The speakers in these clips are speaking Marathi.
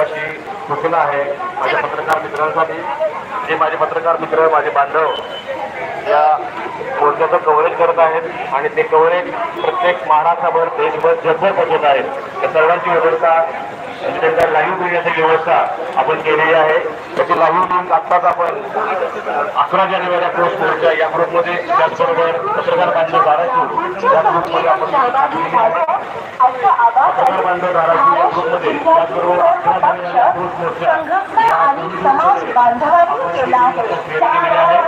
अशी सूचना आहे माझ्या पत्रकार मित्रांसाठी. जे माझे पत्रकार मित्र माझे बांधव या मोर्चाचं कव्हरेज करत आहेत आणि ते कव्हरेज प्रत्येक महाराष्ट्राभर देशभर जगभर पोहोचत आहेत. त्या सर्वांची व्यवस्था म्हणजे त्यांच्या लाईव्ह देण्याची व्यवस्था आपण केलेली आहे. त्याची लाईव्ह लिंक आत्ताच आपण अकरा जानेवारी पोस्ट मोर्चा या ग्रुपमध्ये त्याचबरोबर पत्रकार बांधव धाराशिव या ग्रुपमध्ये आपण पत्रकार बांधव धाराशिव या ग्रुपमध्ये त्याचबरोबर अकरा जानेवारी पोस्ट मोर्चा आणि समाज बांधवांनी केला केलेली आहे.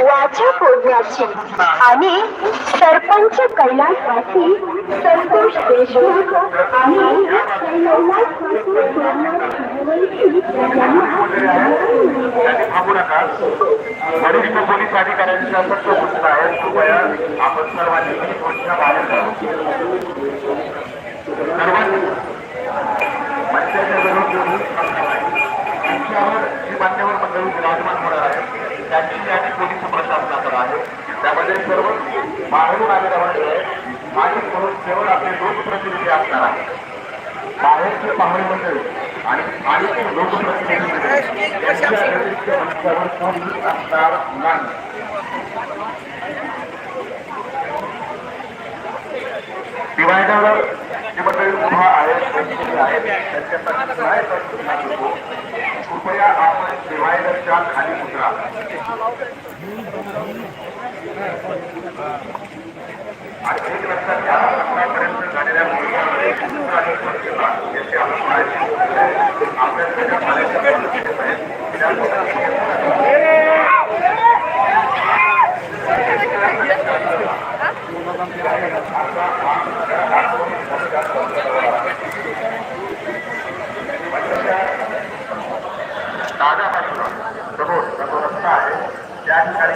वाचा फोडण्याची आणि सरपंच कैलासवासी संतोष देशमुख आणि त्यांनी थांबू नका वरिष्ठ पोलीस अधिकाऱ्यांच्या सत्य सूचना आहेत कृपया आपण सर्वांनी ही घोषणा बाहेर काढू सर्वांनी त्याची त्यांची यादी पोलीस प्रशासनाकडे आहे. त्यामध्ये सर्व बाहेरून आलेल्या मंडळी आणि म्हणून केवळ आपले लोकप्रतिनिधी असणार आहे बाहेरचे पाहुणे मंडळी आणि आणि लोकप्रतिनिधी यांच्या व्यतिरिक्त मंचावर कोणी असणार नाही. डिवायडर जी मंडळी उभा आहेत बसलेली आहेत त्यांच्यासाठी काय सूचना देतो कृपया आपण डिवायडरच्या खाली उतरा. आणि एक लक्षात घ्या आतापर्यंत झालेल्या आणि स्वच्छता याची आपण आहे. आपल्या सगळ्या पाण्याच्या पद्धतीने आहेत. त्यामुळे दादापासून समोर जो रस्ता आहे त्या ठिकाणी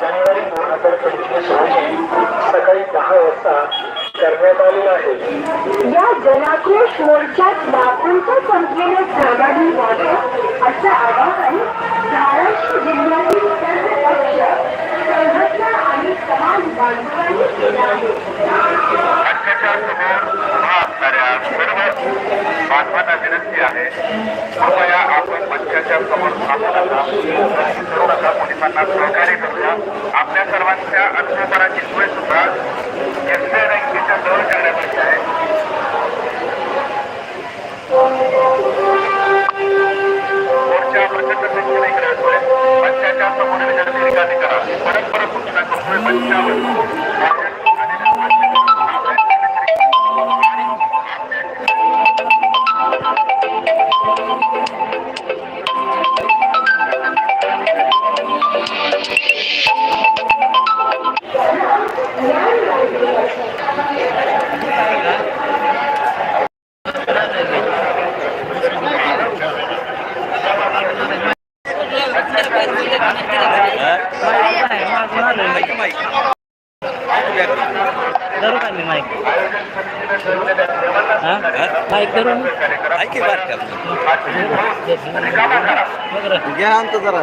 जानेवारी दोन हजार पंचवीस रोजी सकाळी दहा वाजता करण्यात आलेला आहे. या जनाक्रोश मोर्चात लाखोंच्या संख्येने सहभागी व्हावे असं आवाहन महाराष्ट्र जिल्ह्यातील सर्व पक्ष संघटना आणि समाज बांधवांनी केलं आहे. समोर सर्व बांधवांना विनंती आहे. कृपया आपण मंचाच्या समोर करू नका पोलिसांना सहकार्य करूया. आपल्या सर्वांच्या अनुभवपणाची सोय सुद्धा एसबीआय बँकेच्या जवळ करण्यात आली आहे. मोर्चा प्रचंड संख्येने इकडे येतोय. मंचाच्या समोर विनंती करा. परत परत सूचना करतोय मंचावर बघ रे. घ्या आणतो जरा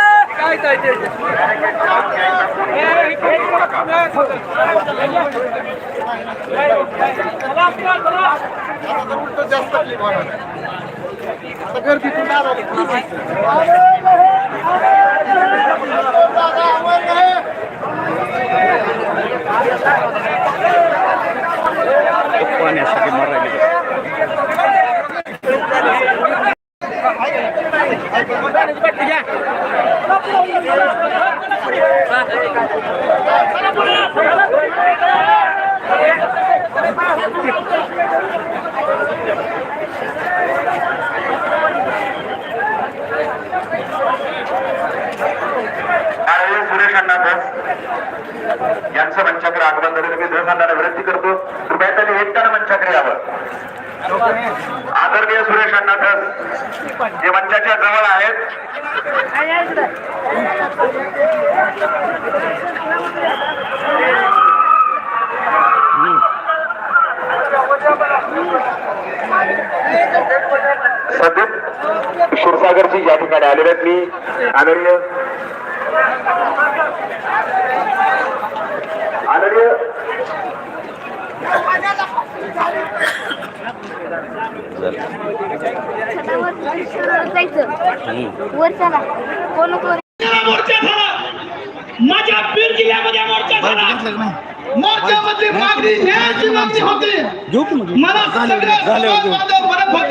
चला चला पाण्यासाठी मरायला माननीय सुरेश अण्णा धस यांचं मंचाकडे आगमन झालेलं मी धर्मांना विनंती करतो. कृपया त्यांनी एकट्यानं मंचाकडे यावं. आदरणीय सुरेश अण्णा जे मंचाच्या जवळ आहेत. सध्या क्षीरसागरची या ठिकाणी आलेले आहेत मी. आदरणीय आदरणीय वर चला कोण कोण मोर्चा झाला माझ्या बीड जिल्ह्यामध्ये मोर्चा झाला मोर्चामध्ये मागणी होती मला सगळे समाजबांधव म्हणत होते की तुम्ही या, भूमिका मांडा. पण मला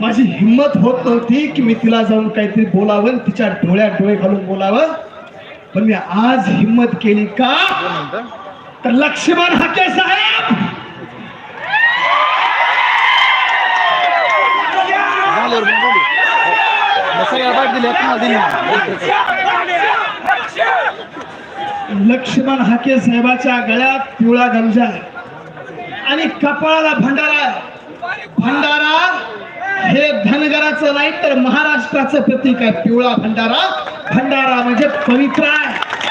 माझी हिंमत होत नव्हती की मी तिला जाऊन काहीतरी बोलावं तिच्या डोळ्यात डोळे घालून बोलावं. पण मी आज हिंमत केली का? तर लक्ष्मण हाके साहेब! लक्ष्मण हाके साहेबाच्या गळ्यात पिवळा गंजा. आहे आणि कपाळाला भंडारा. भंडारा हे धनगराचं नाही तर महाराष्ट्राचं प्रतीक आहे पिवळा भंडारा. भंडारा म्हणजे पवित्र आहे.